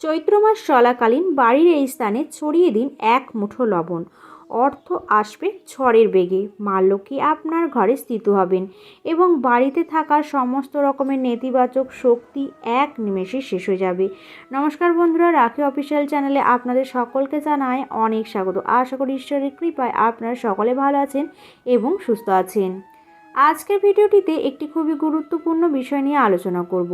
চৈত্র মাস চলাকালীন বাড়ির এই স্থানে ছড়িয়ে দিন এক মুঠো লবণ। অর্থ আসবে ঝড়ের বেগে। মা লক্ষ্মী আপনার ঘরে স্থিত হবেন এবং বাড়িতে থাকা সমস্ত রকমের নেতিবাচক শক্তি এক নিমেষে শেষ হয়ে যাবে। নমস্কার বন্ধুরা, রাখি অফিসিয়াল চ্যানেলে আপনাদের সকলকে জানায় অনেক স্বাগত। আশা করি ঈশ্বরের কৃপায় আপনারা সকলে ভালো আছেন এবং সুস্থ আছেন। আজকের ভিডিওটিতে একটি খুবই গুরুত্বপূর্ণ বিষয় নিয়ে আলোচনা করব।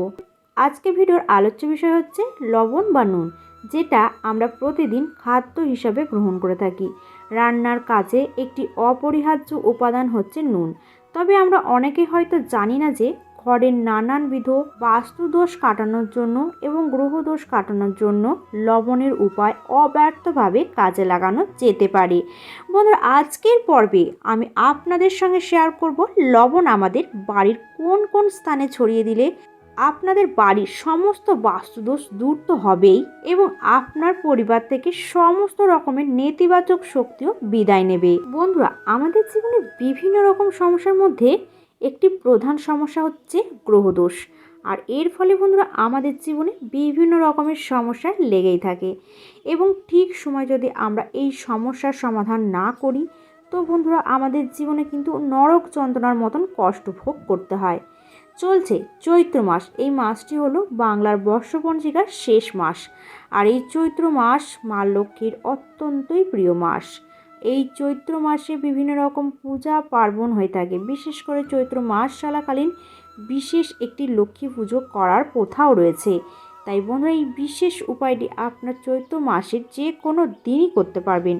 আজকে ভিডিওর আলোচ্য বিষয় হচ্ছে লবণ বা নুন, যেটা আমরা প্রতিদিন খাদ্য হিসাবে গ্রহণ করে থাকি। রান্নার কাজে একটি অপরিহার্য উপাদান হচ্ছে নুন। তবে আমরা অনেকে হয়তো জানি না যে ঘরের নানানবিধ বাস্তুদোষ কাটানোর জন্য এবং গ্রহদোষ কাটানোর জন্য লবণের উপায় অব্যর্থভাবে কাজে লাগানো যেতে পারে। বন্ধুরা, আজকের পর্বে আমি আপনাদের সঙ্গে শেয়ার করব লবণ আমাদের বাড়ির কোন কোন স্থানে ছড়িয়ে দিলে আপনাদের বাড়ির সমস্ত বাস্তুদোষ দূর তো হবেই এবং আপনার পরিবার থেকে সমস্ত রকমের নেতিবাচক শক্তিও বিদায় নেবে। বন্ধুরা, আমাদের জীবনে বিভিন্ন রকম সমস্যার মধ্যে একটি প্রধান সমস্যা হচ্ছে গ্রহদোষ। আর এর ফলে বন্ধুরা, আমাদের জীবনে বিভিন্ন রকমের সমস্যা লেগেই থাকে। এবং ঠিক সময় যদি আমরা এই সমস্যার সমাধান না করি, তো বন্ধুরা, আমাদের জীবনে কিন্তু নরক যন্ত্রণার মতন কষ্ট ভোগ করতে হয়। চলছে চৈত্র মাস। এই মাসটি হলো বাংলার বর্ষপঞ্জিকার শেষ মাস। আর এই চৈত্র মাস মা লক্ষ্মীর অত্যন্তই প্রিয় মাস। এই চৈত্র মাসে বিভিন্ন রকম পূজা পার্বণ হয়ে থাকে। বিশেষ করে চৈত্র মাস চলাকালীন বিশেষ একটি লক্ষ্মী পুজো করার প্রথাও রয়েছে। তাই বন্ধুরা, এই বিশেষ উপায়টি আপনার চৈত্র মাসের যে কোনো দিনই করতে পারবেন।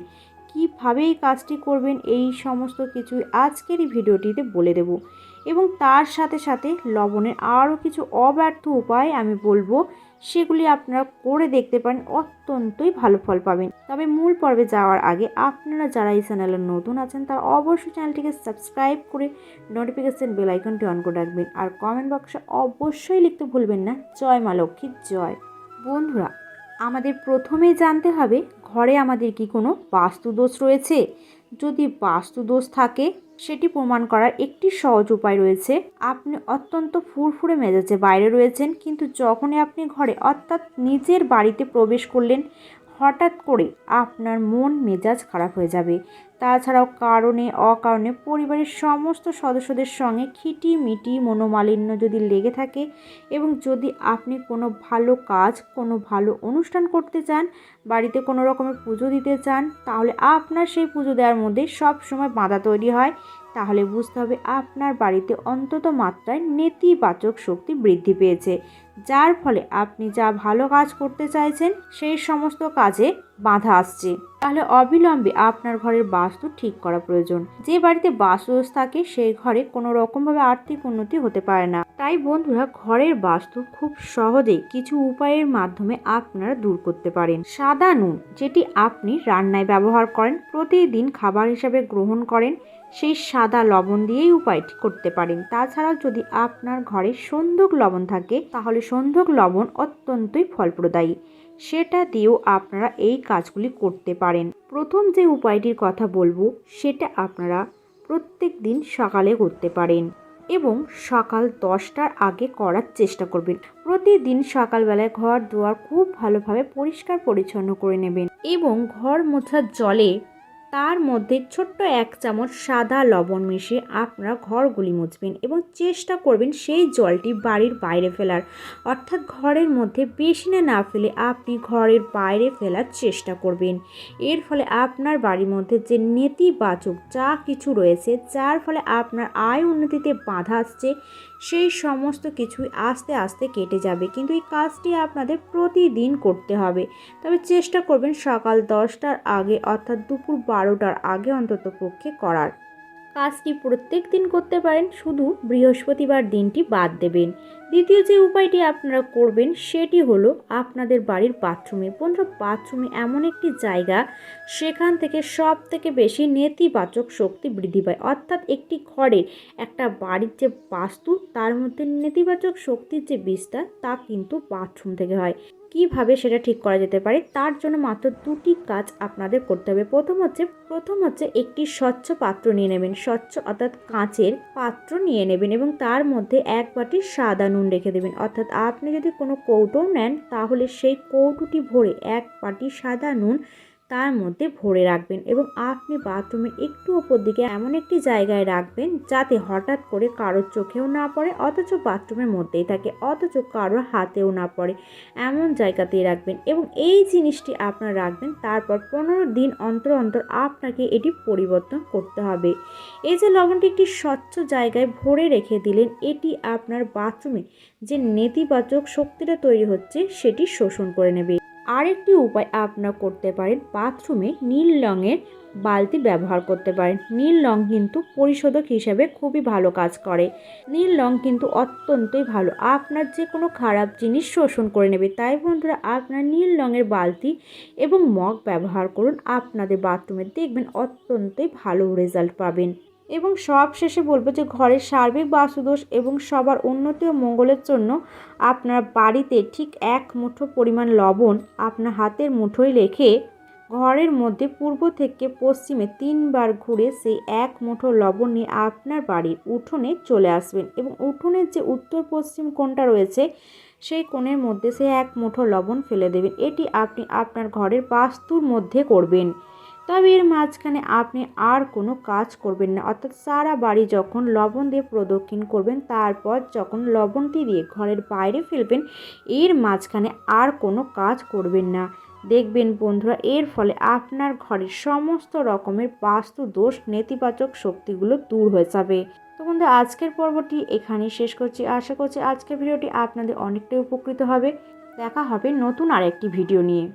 কীভাবে এই কাজটি করবেন, এই সমস্ত কিছুই আজকের এই ভিডিওটিতে বলে দেব। এবং তার সাথে সাথে লবণের আরও কিছু অব্যর্থ উপায় আমি বলব, সেগুলি আপনারা করে দেখতে পারেন, অত্যন্তই ভালো ফল পাবেন। তবে মূল পর্বে যাওয়ার আগে আপনারা যারা এই চ্যানেলে নতুন আছেন, তারা অবশ্যই চ্যানেলটিকে সাবস্ক্রাইব করে নোটিফিকেশান বেল আইকনটি অন করে রাখবেন। আর কমেন্ট বক্সে অবশ্যই লিখতে ভুলবেন না, জয় মা লক্ষ্মীর জয়। বন্ধুরা, আমাদের প্রথমেই জানতে হবে, ঘরে আমাদের কি কোনো বাস্তুদোষ রয়েছে? যদি বাস্তুদোষ থাকে, সেটি প্রমাণ করার একটি সহজ উপায় রয়েছে। আপনি অত্যন্ত ফুরফুরে মেজাজে বাইরে রয়েছেন, কিন্তু যখনই আপনি ঘরে, অর্থাৎ নিজের বাড়িতে প্রবেশ করলেন, হঠাৎ করে আপনার মন মেজাজ খারাপ হয়ে যাবে। তাছাড়াও কারণে, অকারণে পরিবারের সমস্ত সদস্যদের সঙ্গে খিটি মিটি মনোমালিন্য যদি লেগে থাকে এবং যদি আপনি কোনো ভালো কাজ, কোনো ভালো অনুষ্ঠান করতে চান, বাড়িতে কোনো রকমের পুজো দিতে চান, তাহলে আপনার সেই পুজো দেওয়ার মধ্যে সব সময় বাধা তৈরি হয়। তাহলে বুঝতে হবে আপনার বাড়িতে অন্তত মাত্রায় নেতিবাচক শক্তি বৃদ্ধি পেয়েছে, যার ফলে আপনি যা ভালো কাজ করতে চাইছেন, সেই সমস্ত কাজে বাধা আসছে। তাহলে অবিলম্বে আপনার ঘরের বাস্তু ঠিক করা প্রয়োজন। যে বাড়িতে বাস্তু থাকে, সেই ঘরে কোনো রকমভাবে আর্থিক উন্নতি হতে পারে না। তাই বন্ধুরা, ঘরের বাস্তু খুব সহজেই কিছু উপায়ের মাধ্যমে আপনারা দূর করতে পারেন। সাদা নুন, যেটি আপনি রান্নায় ব্যবহার করেন, প্রতিদিন খাবার হিসাবে গ্রহণ করেন, সেই সাদা লবণ দিয়েই উপায়টি করতে পারেন। তাছাড়াও যদি আপনার ঘরে সন্ধক লবণ থাকে, তাহলে সন্ধক লবণ অত্যন্তই ফলপ্রদায়ী। সেটা দিয়েও আপনারা এই কাজগুলি করতে পারেন। প্রথম যে উপায়টির কথা বলব, সেটা আপনারা প্রত্যেক দিন সকালে করতে পারেন এবং সকাল দশটার আগে করার চেষ্টা করবেন। প্রতিদিন সকালবেলায় ঘর দুয়ার খুব ভালোভাবে পরিষ্কার পরিচ্ছন্ন করে নেবেন এবং ঘর মোছার জলে তার মধ্যে ছোট্ট এক চামচ সাদা লবণ মিশিয়ে আপনারা ঘরগুলি মুছবেন এবং চেষ্টা করবেন সেই জলটি বাড়ির বাইরে ফেলার। অর্থাৎ ঘরের মধ্যে বেশি না না ফেলে আপনি ঘরের বাইরে ফেলার চেষ্টা করবেন। এর ফলে আপনার বাড়ির মধ্যে যে নেতিবাচক যা কিছু রয়েছে, যার ফলে আপনার আয় উন্নতিতে বাধা আসছে সেই সমস্ত কিছুই আস্তে আস্তে কেটে যাবে। কিন্তু এই কাজটি আপনাদের প্রতিদিন করতে হবে। তবে চেষ্টা করবেন সকাল দশটার আগে অর্থাৎ দুপুর বারোটার আগে অন্তত পক্ষে করার। কাজটি প্রত্যেক দিন করতে পারেন, শুধু বৃহস্পতিবার দিনটি বাদ দেবেন। দ্বিতীয় যে উপায়টি আপনারা করবেন সেটি হলো আপনাদের বাড়ির বাথরুমে বন্ধুরা বাথরুমে এমন একটি জায়গা সেখান থেকে সব থেকে বেশি নেতিবাচক শক্তি বৃদ্ধি পায়। অর্থাৎ একটি ঘরের একটা বাড়ির যে বাস্তু, তার মধ্যে নেতিবাচক শক্তির যে বিস্তার তা কিন্তু বাথরুম থেকে হয়। কীভাবে সেটা ঠিক করা যেতে পারে? তার জন্য মাত্র দুটি কাজ আপনাদের করতে হবে। প্রথম হচ্ছে প্রথম হচ্ছে একটি স্বচ্ছ পাত্র নিয়ে নেবেন। স্বচ্ছ অর্থাৎ কাঁচের পাত্র নিয়ে নেবেন এবং তার মধ্যে এক বাটি সাদা নুন রেখে দেবেন। অর্থাৎ আপনি যদি কোনো কৌটো নেন, তাহলে সেই কৌটোটি ভরে এক পাটি সাদা নুন তার মধ্যে ভরে রাখবেন এবং আপনি বাথরুমের একটু ওপর দিকে এমন একটি জায়গায় রাখবেন যাতে হঠাৎ করে কারোর চোখেও না পড়ে অথচ বাথরুমের মধ্যেই থাকে, অথচ কারোর হাতেও না পড়ে। এমন জায়গাতেই রাখবেন এবং এই জিনিসটি আপনার রাখবেন, তারপর পনেরো দিন অন্তর অন্তর আপনাকে এটি পরিবর্তন করতে হবে। এই যে লবণটি একটি স্বচ্ছ জায়গায় ভরে রেখে দিলেন, এটি আপনার বাথরুমে যে নেতিবাচক শক্তিটা তৈরি হচ্ছে সেটি শোষণ করে নেবে। আরেকটি উপায় আপনারা করতে পারেন, বাথরুমে নীল রঙের বালতি ব্যবহার করতে পারেন। নীল রং কিন্তু পরিশোধক হিসেবে খুবই ভালো কাজ করে। নীল রং কিন্তু অত্যন্তই ভালো। আপনার যে কোনো খারাপ জিনিস শোষণ করে নেবে। তাই বন্ধুরা, আপনার নীল রঙের বালতি এবং মগ ব্যবহার করুন। আপনাদের বাথরুমে দেখবেন অত্যন্তই ভালো রেজাল্ট পাবেন। এবং সব শেষে বলব যে ঘরের সার্বিক বাস্তুদোষ এবং সবার উন্নতি ও মঙ্গলের জন্য আপনার বাড়িতে ঠিক এক মুঠো পরিমাণ লবণ আপনার হাতের মুঠোয় রেখে ঘরের মধ্যে পূর্ব থেকে পশ্চিমে তিনবার ঘুরে সেই এক মুঠো লবণ নিয়ে আপনার বাড়ির উঠোনে চলে আসবেন এবং উঠোনের যে উত্তর পশ্চিম কোণটা রয়েছে সেই কোণের মধ্যে সে এক মুঠো লবণ ফেলে দেবেন। এটি আপনি আপনার ঘরের বাস্তুর মধ্যে করবেন। তবে এর মাঝখানে আপনি আর কোনো কাজ করবেন না। অর্থাৎ সারা বাড়ি যখন লবণ দিয়ে প্রদক্ষিণ করবেন, তারপর যখন লবণটি দিয়ে ঘরের বাইরে ফেলবেন, এর মাঝখানে আর কোনো কাজ করবেন না। দেখবেন বন্ধুরা, এর ফলে আপনার ঘরের সমস্ত রকমের বাস্তু দোষ, নেতিবাচক শক্তিগুলো দূর হয়ে যাবে। তো বন্ধু আজকের পর্বটি এখানেই শেষ করছি। আশা করছি আজকের ভিডিওটি আপনাদের অনেকটাই উপকৃত হবে। দেখা হবে নতুন আরেকটি ভিডিও নিয়ে।